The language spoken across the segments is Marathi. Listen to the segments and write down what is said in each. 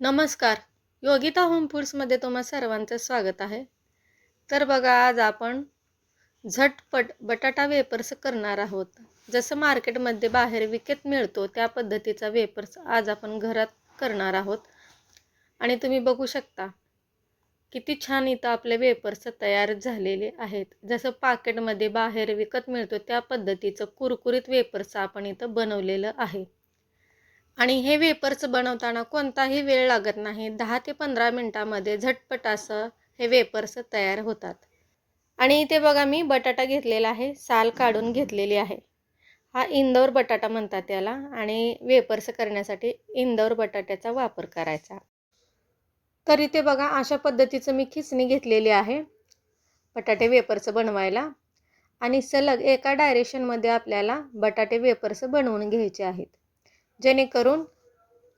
नमस्कार. योगिता होम फूड्समध्ये तुम्हा सर्वांचं स्वागत आहे. तर बघा आज आपण झटपट बटाटा वेपर्स करणार आहोत. जसं मार्केटमध्ये बाहेर विकत मिळतो त्या पद्धतीचा वेपर्स आज आपण घरात करणार आहोत. आणि तुम्ही बघू शकता किती छान इथं आपले वेपर्स तयार झालेले आहेत. जसं पाकेटमध्ये बाहेर विकत मिळतो त्या पद्धतीचं कुरकुरीत वेपर्स आपण इथं बनवलेलं आहे. आणि हे वेपर्स बनवताना कोणताही वेळ लागत नाही. दहा ते पंधरा मिनटामध्ये झटपट असं हे वेपर्स तयार होतात. आणि इथे बघा मी बटाटा घेतलेला आहे. साल काढून घेतलेली आहे. हा इंदौर बटाटा म्हणतात त्याला आणि वेपर्स करण्यासाठी इंदौर बटाट्याचा वापर करायचा. तर इथे बघा अशा पद्धतीचं मी खिचणी घेतलेली आहे. बटाटे वेपर्स बनवायला. आणि सलग एका डायरेक्शनमध्ये आपल्याला बटाटे वेपर्स बनवून घ्यायचे आहेत. जेणेकरून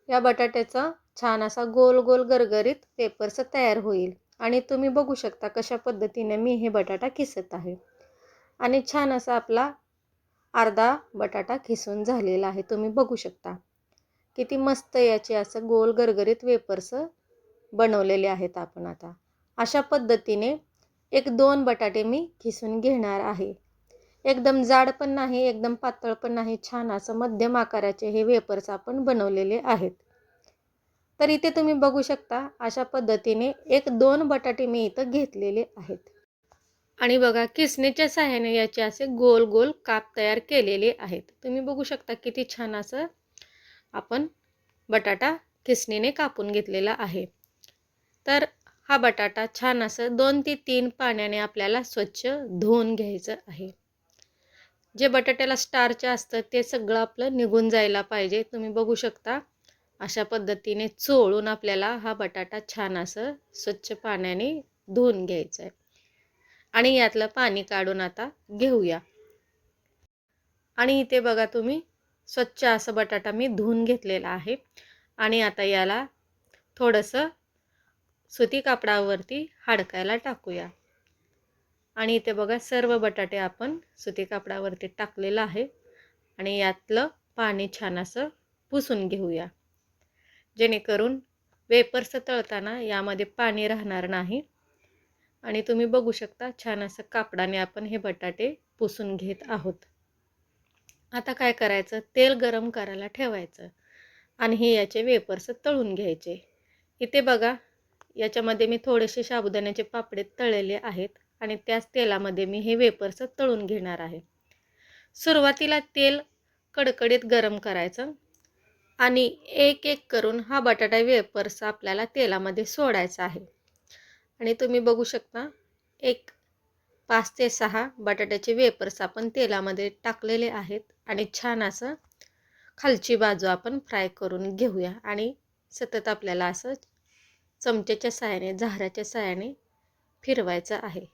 या बटाट्याचा छान असा गोल गोल गरगरीत पेपर्स तयार होईल. आणि तुम्ही बघू शकता कशा पद्धतीने मी हे बटाटा किसत आहे. आणि छान असा आपला अर्धा बटाटा खिसून झालेला आहे. तुम्ही बघू शकता. किती मस्त याचे असं गोल गरगरीत वेपर्स बनवलेले आहेत आपण आता. अशा पद्धतीने एक दोन बटाटे मी खिसून घेणार आहे. एकदम जाड पण नाही एकदम पातळ पण नाही छान असं मध्यम आकाराचे हे वेपर्स आपण बनवलेले आहेत. तर इथे तुम्ही बघू शकता अशा पद्धतीने एक दोन बटाटे मी इथं घेतलेले आहेत. आणि बघा किसणीच्या सहाय्याने याचे असे गोल गोल काप तयार केलेले आहेत. तुम्ही बघू शकता किती छान असं आपण बटाटा किसणीने कापून घेतलेला आहे. तर हा बटाटा छान असं दोन ते तीन पाण्याने आपल्याला स्वच्छ धुवून घ्यायचं आहे. जे बटाट्याला स्टार्च असतं ते सगळं आपलं निघून जायला पाहिजे. तुम्ही बघू शकता अशा पद्धतीने चोळून आपल्याला हा बटाटा छान असं स्वच्छ पाण्याने धुवून घ्यायचं आहे आणि यातलं पाणी काढून आता घेऊया. आणि इथे बघा तुम्ही स्वच्छ असं बटाटा मी धुवून घेतलेला आहे. आणि आता याला थोडंसं सुती कापडावरती हाडकायला टाकूया. आणि इथे बघा सर्व बटाटे आपण सुती कापडावरती टाकलेलं आहे. आणि यातलं पाणी छान असं पुसून घेऊया. जेणेकरून वेपर्स तळताना यामध्ये पाणी राहणार नाही. आणि तुम्ही बघू शकता छान असं कापडाने आपण हे बटाटे पुसून घेत आहोत. आता काय करायचं? तेल गरम करायला ठेवायचं. आणि हे याचे वेपर्स तळून घ्यायचे. इथे बघा याच्यामध्ये मी थोडेसे साबुदाण्याचे पापडे तळलेले आहेत. आणि त्याच तेलामध्ये मी हे वेपर्स तळून घेणार आहे. सुरुवातीला तेल कडकडीत गरम करायचं आणि एक एक करून हा बटाटा वेपर्स आपल्याला तेलामध्ये सोडायचा आहे. आणि तुम्ही बघू शकता एक पाच ते सहा बटाट्याचे वेपर्स आपण तेलामध्ये टाकलेले आहेत आणि छान असं खालची बाजू आपण फ्राय करून घेऊया आणि सतत आपल्याला असं चमच्याच्या साहाय्याने झाऱ्याच्या साहाय्याने फिरवायचं आहे.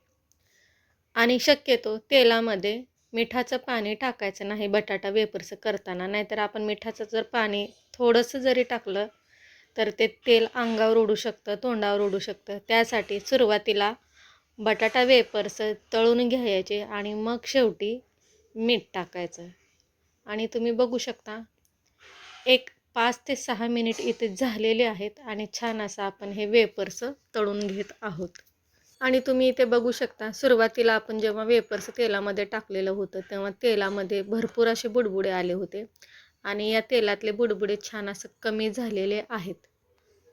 आणि शक्यतो तेलामध्ये मिठाचं पाणी टाकायचं नाही बटाटा वेपर्स करताना. नाहीतर आपण मिठाचं जर पाणी थोडंसं जरी टाकलं तर ते तेल अंगावर उडू शकतं तोंडावर उडू शकतं. त्यासाठी सुरुवातीला बटाटा वेपर्स तळून घ्यायचे आणि मग शेवटी मीठ टाकायचं. आणि तुम्ही बघू शकता एक पाच ते सहा मिनिट इथे झालेले आहेत आणि छान असं आपण हे वेपर्स तळून घेत आहोत. आणि तुम्ही इथे बघू शकता सुरुवातीला आपण जेव्हा वेपर्स तेलामध्ये टाकलेलं होतं तेव्हा तेलामध्ये भरपूर असे बुडबुडे आले होते. आणि या तेलातले बुडबुडे छान असं कमी झालेले आहेत.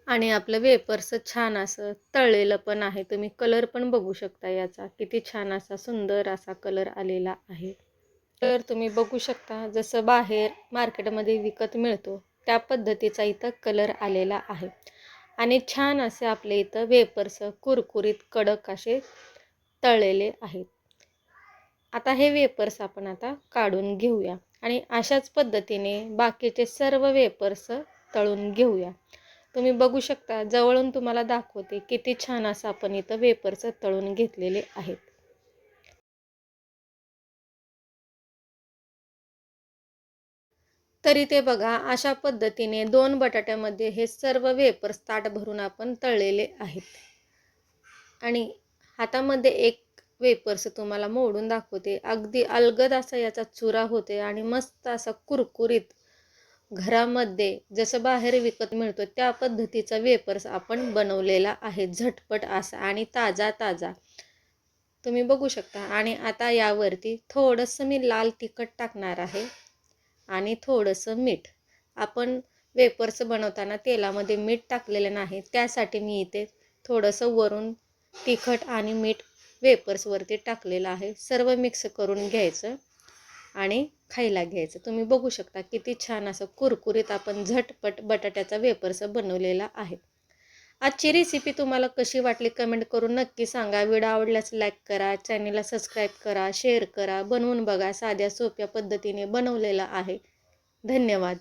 आणि आपलं वेपर्स छान असं तळलेलं पण आहे. तुम्ही कलर पण बघू शकता याचा. किती छान असा सुंदर असा कलर आलेला आहे. तर तुम्ही बघू शकता जसं बाहेर मार्केटमध्ये विकत मिळतो त्या पद्धतीचा इथं कलर आलेला आहे. आणि छान असे आपले इथं वेपर्स कुरकुरीत कडक असे तळलेले आहेत. आता हे वेपर्स आपण आता काढून घेऊया आणि अशाच पद्धतीने बाकीचे सर्व वेपर्स तळून घेऊया. तुम्ही बघू शकता जवळून तुम्हाला दाखवते किती छान असं आपण इथं वेपर्स तळून घेतलेले आहेत. तरी ते बघा अशा पद्धतीने दोन बटाट्यामध्ये हे सर्व वेपर्स ताट भरून आपण तळलेले आहेत. आणि हातामध्ये एक वेपर्स तुम्हाला मोडून दाखवते. अगदी अलगद असा याचा चुरा होते आणि मस्त असा कुरकुरीत घरामध्ये जसं बाहेर विकत मिळतो त्या पद्धतीचा वेपर्स आपण बनवलेला आहे. झटपट असा आणि ताजा ताजा. तुम्ही बघू शकता. आणि आता यावरती थोडंसं मी लाल तिखट टाकणार आहे. आणि थोडंसं मीठ. आपण वेपर्स बनवताना तेलामध्ये मीठ टाकलेलं नाही त्यासाठी मी इथे थोडंसं वरून तिखट आणि मीठ वेपर्सवरती टाकलेलं आहे. सर्व मिक्स करून घ्यायचं आणि खायला घ्यायचं. तुम्ही बघू शकता किती छान असं कुरकुरीत आपण झटपट बटाट्याचा वेपर्स बनवलेला आहे. आजची रेसिपी तुम्हाला कशी वाटली कमेंट करून नक्की सांगा. व्हिडिओ आवडल्यास लाईक करा चॅनेलला सबस्क्राईब करा शेअर करा. बनवून बघा. साध्या सोप्या पद्धतीने बनवलेला आहे. धन्यवाद.